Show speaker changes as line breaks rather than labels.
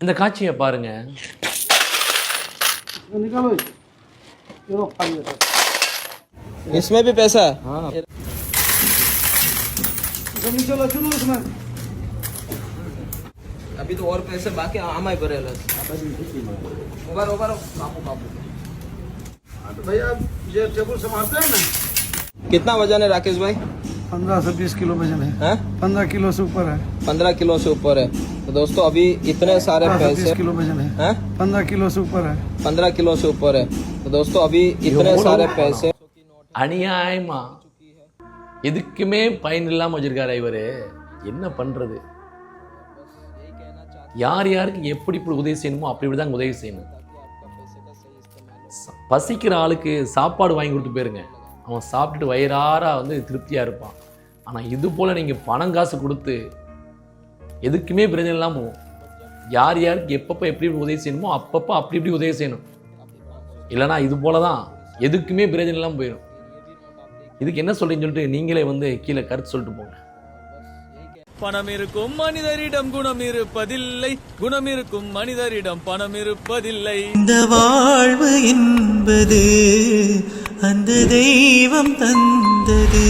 இந்த காட்சியை பாருங்க
निकालो ये लो खाली है
इसमें भी पैसा है
इधर निकालो चलो उसमें
अभी तो और पैसे बाकी आमाय भरेला उभा रहो, उभा रहो. बापू बापू
हाँ, तो भैया ये टेबल संभालते हैं ना
कितना वजन है राकेश भाई
पंद्रह से बीस किलो वजन है
हैं
पंद्रह किलो से ऊपर है
पंद्रह किलो से ऊपर है तो दोस्तों अभी इतने सारे
पंद्रह से
पैसे
बीस किलो वजन है
हैं
पंद्रह किलो से ऊपर है
पंद्रह किलो से ऊपर है तो दोस्तों अभी इतने सारे पैसे
அநியாயமா எதுக்குமே பயன் இல்லாம வச்சிருக்காரு இவரு என்ன பண்றது யார் யாருக்கு எப்படி இப்படி உதவி செய்யணுமோ அப்படி இப்படி தான் உதவி செய்யணும் ச- பசிக்கிற ஆளுக்கு சாப்பாடு வாங்கி கொடுத்து போயிருங்க அவன் சாப்பிட்டுட்டு வயிறார வந்து திருப்தியாக இருப்பான். ஆனால் இது போல் நீங்கள் பணம் காசு கொடுத்து எதுக்குமே பிரச்சனை இல்லாமல் போகும். யார் யாருக்கு எப்பப்போ எப்படி எப்படி உதவி செய்யணுமோ அப்பப்போ அப்படி இப்படி உதவி செய்யணும். இல்லைனா இது போல தான் எதுக்குமே பிரயோஜனம் இல்லாமல் போயிடும். இதுக்கு என்ன சொல்றீங்கன்னு சொல்லிட்டு நீங்களே வந்து கீழே கருத்து சொல்லிட்டு போங்க.
பணம் இருக்கும் மனிதரிடம் குணம் இருப்பதில்லை. குணம் இருக்கும் மனிதரிடம் பணம் இருப்பதில்லை.
இந்த வாழ்வு என்பது அந்த தெய்வம் தந்தது.